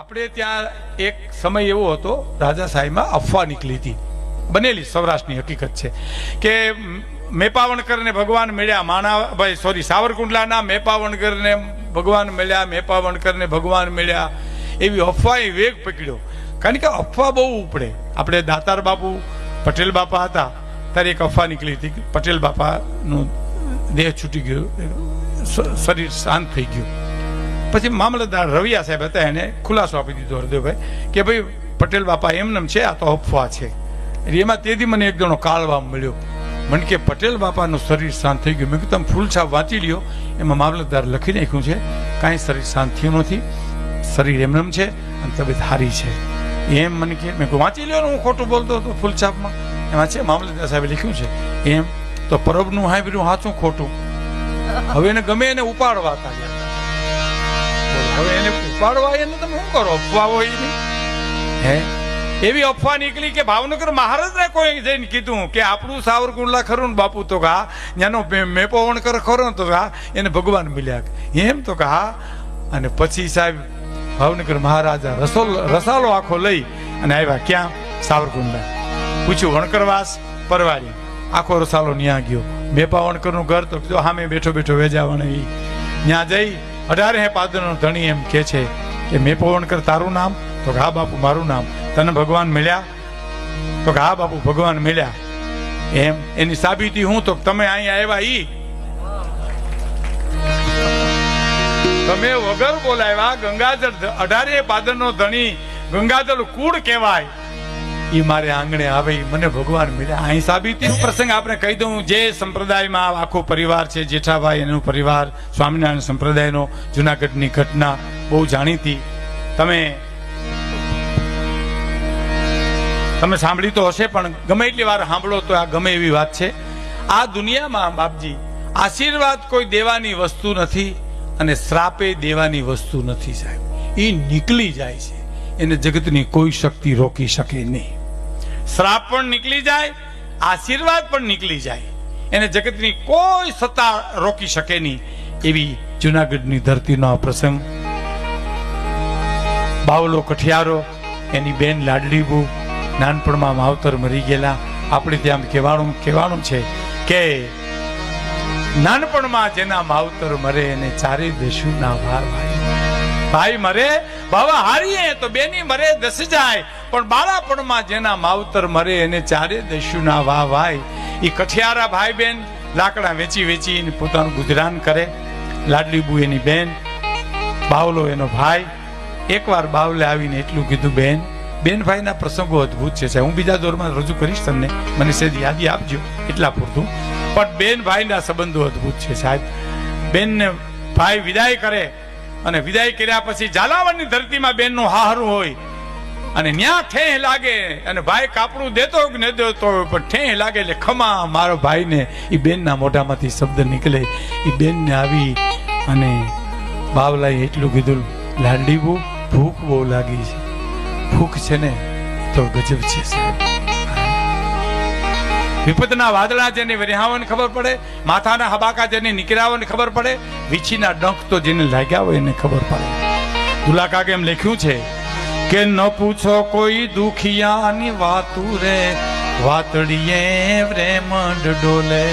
આપણે ત્યાં એક સમય એવો હતો, રાજા સાહેબમાં અફવા નીકળી હતી. બનેલી, સૌરાષ્ટ્રની હકીકત છે. કે મેપાવણકરને ભગવાન મળ્યા માણાભાઈ સોરી સાવરકુંડલાના મેપાવણકરને ભગવાન મળ્યા મેપાવણકરને ભગવાન મળ્યા. એવી અફવાએ વેગ પકડ્યો. કારણ કે અફવા બહુ ઉપડે. આપણે દાતાર બાપુ, પટેલ બાપા હતા, ત્યારે એક અફવા નીકળી હતી. પટેલ બાપાનું દેહ છૂટી ગયું શરીર શાંત થઈ ગયું. પછી મામલતદાર રવિયા સાહેબ હતા એને ખુલાસો આપી દીધો હરદેવભાઈ કે ભાઈ પટેલ બાપા એમનેમ છે આ તો અફવા છે. એમાં તેથી મને એક જણો કાળવા મળ્યો. મને કે પટેલ બાપાનું શરીર શાંત થઈ ગયું. મેં કીધું તમે ફૂલ છાપ વાંચી લ્યો. એમાં મામલતદાર લખી નાખ્યું છે કાંઈ શરીર શાંત થયું નથી. શરીર એમનેમ છે અને તબિયત હારી છે. એમ મને કે મેં વાંચી લ્યો ને હું ખોટું બોલતો હતો ફૂલ છાપમાં. એમાં છે મામલતદાર સાહેબે લખ્યું છે એમ તો પરબનું હાંભર્યું સાચું ખોટું. હવે એને ગમે એને ઉપાડવા હતા હવે એને એને તમે શું કરો? અફવાઓ એની? હે? એવી અફવા નીકળી કે ભાવનગર મહારાજને કોઈ જઈને કીધું કે આપણું સાવરકુંડલા ખરું ને બાપુ તો કા ત્યાંનો મે- મેપો વણકર ખરો તો કા એને ભગવાન મળ્યા. એમ તો કા અને પછી સાહેબ ભાવનગર મહારાજા રસોલ રસાલો આખો લઈ અને આવ્યા ક્યાં? સાવરકુંડલા. પૂછ્યું, વણકરવાસ, પરવારી, આખો રસાલો ન્યા ગયો? મેપા વણકરનું ઘર તો સામે બેઠો બેઠો વેજાવણ ન્યા જઈ અઢારે હે પાદરનો ધણી એમ કે છે કે મેં પવનકર તારું નામ, તો હા બાપુ મારું નામ. તને ભગવાન મળ્યા? તો હા બાપુ ભગવાન મળ્યા. એમ એની સાબિતી હું તો તમે અહીંયા આવ્યા ઈ. તમે વગર બોલાવ્યા, ગંગાધર અઢારે પાદરનો ધણી ગંગાધર કુળ કહેવાય. ઈ મારે આંગણે આવે મને ભગવાન મળ્યા. અહીં સાબિતી પ્રસંગ આપણે કહી દઉં, જે સંપ્રદાયમાં આખો પરિવાર છે, જેઠાભાઈ એનો પરિવાર, સ્વામિનારાયણ સંપ્રદાયનો, જુનાગઢની ઘટના બહુ જાણીતી. તમે તમે સાંભળી તો હશે, પણ ગમે એટલી વાર સાંભળો તો આ ગમે એવી વાત છે. આ દુનિયામાં, બાપજી, આશીર્વાદ કોઈ દેવાની વસ્તુ નથી અને શ્રાપે દેવાની વસ્તુ નથી સાહેબ. એ નીકળી જાય છે. એને જગતની કોઈ શક્તિ રોકી શકે નહીં. શ્રાપ પણ નીકળી જાય, આશીર્વાદ પણ નીકળી જાય. એને જગતની કોઈ સત્તા રોકી શકે નહીં એવી જુનાગઢની ધરતીનો આ પ્રસંગ. બાવલો કઠિયારો, એની બેન લાડલીબુ નાનપણમાં માવતર મરી ગયેલા. આપણે ત્યાં કહેવાનું કહેવાનું છે કે નાનપણમાં જેના માવતર મરે એને ચારે દેશું ના ભાર ભાઈ ભાઈ મરે, બાવા હારીએ તો બેની મરે, દસ જાય. પણ બાળાપણમાં જેના માવતર મરે એને ચારે દસ્યુના વાહ ભાઈ એ કઠિયારા ભાઈ બેન લાકડા વેચી વેચી અને પોતાનું ગુજરાન કરે. લાડલીબુ એની બેન, બાવલો એનો ભાઈ. એકવાર બાવલે આવીને એટલું કીધું, બેન બેન ભાઈના પ્રસંગો અદ્ભુત છે. હું બીજા દોરમાં રજૂ કરીશ તમને. મને સેજ યાદી આપજો, એટલા પૂરતું. પણ બેન ભાઈના સંબંધો અદ્ભુત છે, સાહેબ. બેનને ભાઈ વિદાય કરે અને વિદાય કર્યા પછી ઝાલાવાડની ધરતીમાં બેનનું હાહરું હોય. અને ન્યા ઠેહ લાગે. અને ભાઈ કાપડું દેતો કે ન દેતો પણ ઠેહ લાગે એટલે ખમા મારો ભાઈને એ બેનના મોઢામાંથી શબ્દ નીકળે. એ બેનને આવી અને બાવલાએ એટલું કીધું લાડલીબુ ભૂખ બહુ લાગી છે. ભૂખ છે ને તો ગજબ છે વિપતના વાદળા જેને વિરહાવને ખબર પડે, માથાના હબાકા જેને નીકળાવને ખબર પડે, વીછીના ડંખ તો જેને લાગ્યા હોય એને ખબર પડે. દુલાકા કેમ લખ્યું છે? કે ન પૂછો કોઈ દુખિયાની વાતું રે, વાતડીએ રેમંડ ડોલે.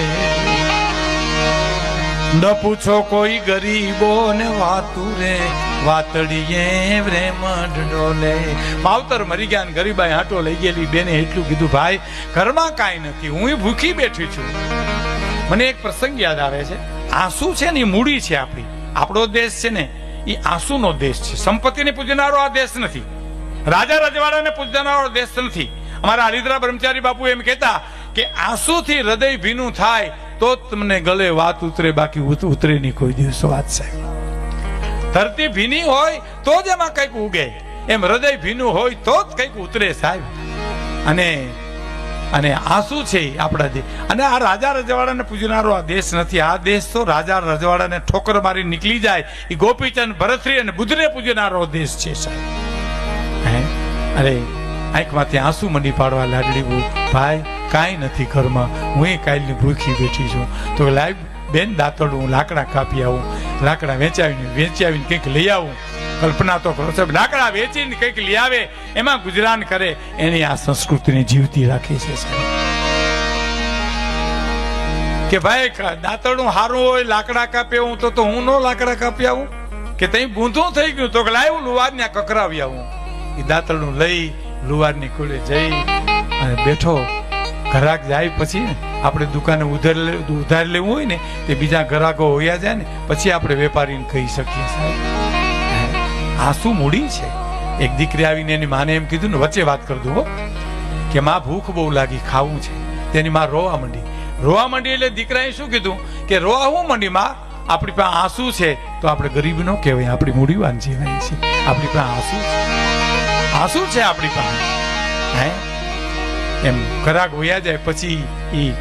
ન પૂછો કોઈ ગરીબો ને વાતું રે, વાતડીએ રેમંડ ડોલે. માવતર મરી ગયા ગરીબાઈ હાટો લઈ ગયેલી બેને એટલું કીધું, ભાઈ, ઘરમાં કાંઈ નથી, હું ભૂખી બેઠી છું. મને એક પ્રસંગ યાદ આવે છે. આંસુ છે ને એ મૂડી છે આપણી. આપણો દેશ છે ને એ આંસુનો દેશ છે. સંપત્તિને પૂજનારો આ દેશ નથી. રાજા રજવાડાને પૂજનારો દેશ નથી અમારા હરિદ્રા બ્રહ્મચારી બાપુ એમ કહેતા કે આંસુથી હૃદય ભીનું થાય તો તમને ગલે વાત ઉતરે, બાકી ઉતરે નહીં કોઈ દિવસ. વાત સાહેબ ધરતી ભીની હોય તો જ એમાં કંઈક ઉગે. એમ હૃદય ભીનું હોય તો જ કંઈક ઉતરે સાહેબ. અને અને આંસુ છે આપણા જે અને આ રાજા રજવાડાને પૂજનારો આ દેશ નથી. આ દેશ તો રાજા રજવાડાને ઠોકર મારી નીકળી જાય. એ ગોપીચંદ ભરતરી અને બુદ્ધને પૂજનારો દેશ છે સાહેબ. અરે આંખમાંથી આંસુ મંડી પાડવા લાડલી બહુ. ભાઈ, કાંઈ નથી ઘરમાં. હું એ કાલની ભૂખી બેઠી છું. તો લાઈવ બેન, દાંતડું હું લાકડા કાપી આવું. લાકડા વેચાવીને વેચી આવીને કંઈક લઈ આવું. કલ્પના તો કરો સાહેબ, લાકડા વેચીને કંઈક લઈ આવે. એમાં ગુજરાન કરે. એની આ સંસ્કૃતિને જીવતી રાખી છે કે ભાઈ દાંતરડું હારું હોય, લાકડા કાપે હું તો હું નો લાકડા કાપી આવું? કે તઈ બૂંધું થઈ ગયું તો લાવ્યું લુવાર ને કકરાવી આવું. એ લઈ લુવારની કોલે જઈ અને બેઠો. ઘરાક જાય પછી આપણે દુકાને ઉધાર ઉધાર લેવું હોય ને તે બીજા ઘરાકો હોયા જાય ને પછી આપણે વેપારીને કહી શકીએ સાહેબ. આ શું મૂડી છે? એક દીકરી આવીને એની માને એમ કીધું ને, વચ્ચે વાત કરી દઉં કે માં ભૂખ બહુ લાગી, ખાવું છે. તેની માં રોવા માંડી. રોવા માંડી એટલે દીકરાએ શું કીધું? કે રોવા હું માંડી, માં, આપણી પાસે આંસુ છે. તો આપણે ગરીબ નો કહેવાય, આપણી મૂડીવાન જીવાય છે. આપણી પાસે આંસુ છે. આંસુ છે આપણી પાસે. હે? એમ ખરાક વયા જાય, પછી ઈ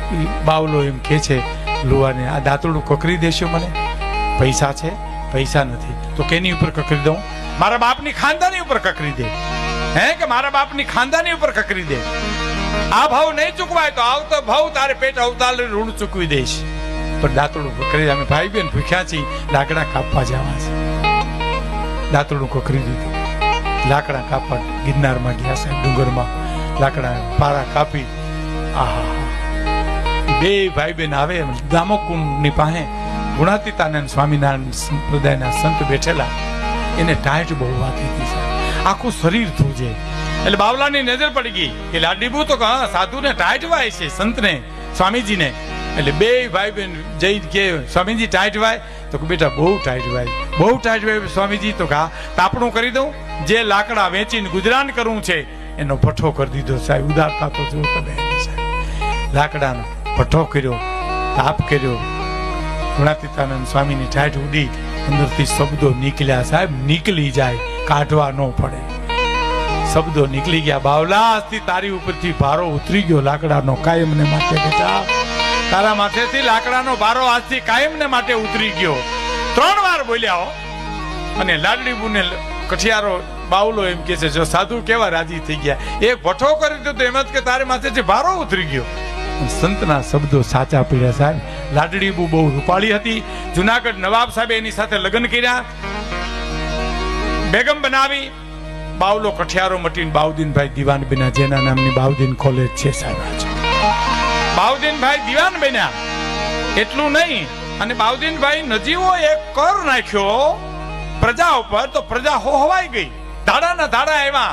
બાવલો એમ કે છે, લુવાને, આ દાંતરડું કકરી દેશો મને. પૈસા છે? પૈસા નથી. તો કેની ઉપર કકરી દઉં? મારા બાપની ખાનદાની ઉપર કકરી દે. હે કે મારા બાપની ખાનદાની ઉપર કકરી દે? આ ભાવ નહીં ચૂકવાય તો આવતો ભાવ તારે પેટ અવતાર ઋણ ચૂકવી દઈશ. પણ દાંતરડું કકરી અમે ભાઈ બેન ભૂખ્યા છીએ, લાકડા કાપવા જવા છે. દાંતરડું કકરી દીધું. લાકડા કાપવા ગિરનારમાં ગયા છે, ડુંગરમાં લાકડા પારા કાપી. આહા. બે ભાઈ બેન આવે દામોકુંડની પાસે ગુણાતીતાનંદ સ્વામિનારાયણ સંપ્રદાયના સંત બેઠેલા. એને ટાઈટ બહુ વાગી હતી આખું શરીર ધ્રુજે એટલે બાવલાની નજર પડી ગઈ. કે લાડીબુ તો કહા સાધુને ટાઈટ વાય છે, સંતને, સ્વામીજીને. એટલે બે ભાઈ બેન જઈ કે, સ્વામીજી, ટાઈટ વાય? તો બેટા, બહુ ટાઈટ વાય. બહુ ટાઈટ વાય, સ્વામીજી. તો કા તાપણું કરી દઉં. જે લાકડા વેચીને ગુજરાન કરવું છે, એનો પઠ્ઠો કરી દીધો સાહેબ. ઉદારતા તો જો તમે લાકડાનો પઠ્ઠો કર્યો, તાપ કર્યો. ગુણાતીતાનંદ સ્વામીની ઠાઠ ઉડી, અંદરથી શબ્દો નીકળ્યા. સાહેબ, નીકળી જાય, કાઢવા ન પડે. શબ્દો નીકળી ગયા. બાવલા આજથી તારી ઉપરથી ભારો ઉતરી ગયો. લાકડાનો કાયમને માટે બેટા. તારા માથેથી લાકડાનો ભારો આજથી કાયમને માટે ઉતરી ગયો. ત્રણ વાર બોલ્યા હો. અને લાડલીબુને કઠિયારો બાવલો એમ કે છે, જો સાધુ કેવા રાજી થઈ ગયા? એક વઠો કરી દો તો એમ જ કે તારે માથે જે ભારો ઉતરી ગયો. સંતના શબ્દો સાચા પડ્યા સાહેબ. લાડડીબુ બહુ રૂપાળી હતી. જુનાગઢ નવાબ સાહેબે એની સાથે લગ્ન કર્યા. બેગમ બનાવી. બાવલો કઠિયારો મટીને બાઉદીનભાઈ દિવાન બન્યા જેના નામની બાઉદીન કોલેજ છે સાહેબ બાઉદીનભાઈ દિવાન બન્યા એટલું નહીં. અને બાઉદીનભાઈ નજીવો એક કર નાખ્યો. પ્રજા ઉપર તો પ્રજા હોહવાઈ ગઈ. ધાડાના ધાડા એવા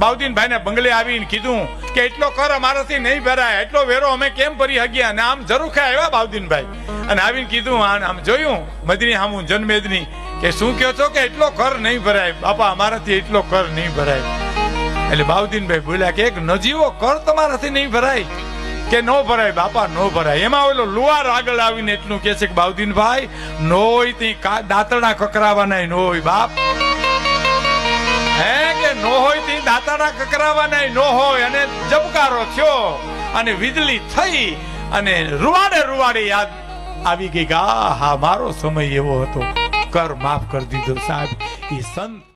બાઉદીનભાઈને બંગલે આવીને કીધું કે એટલો કર અમારાથી નહીં ભરાય, એટલો વેરો અમે કેમ ભરી હગ્યા અને આમ જરૂખા આવ્યા બાઉદીનભાઈ અને આવીને કીધું, આમ જોયું, મદની હામું જન્મેદની, કે શું કહો છો કે એટલો કર નહીં ભરાય? બાપા, અમારાથી એટલો કર નહીં ભરાય. એટલે બાઉદીનભાઈ બોલ્યા કે એક નજીવો કર તમારાથી નહીં ભરાય. કે નો ભરાય, બાપા, નો ભરાય. એમાં ઓલો લુવાર આગળ આવીને એટલું કે છે કે બાઉદીનભાઈ નોય તી દાંતણા કકરાવાના નોય, બાપ. હે કે નો હોય તી દાંતણા કકરાવાના નો હોય અને જબકારો થયો, અને વીજળી થઈ, અને રૂવાડે રૂવાડે યાદ આવી ગઈ કે હા મારો સમય એવો હતો. કર, માફ કરી દીધો સાહેબ. એ સંત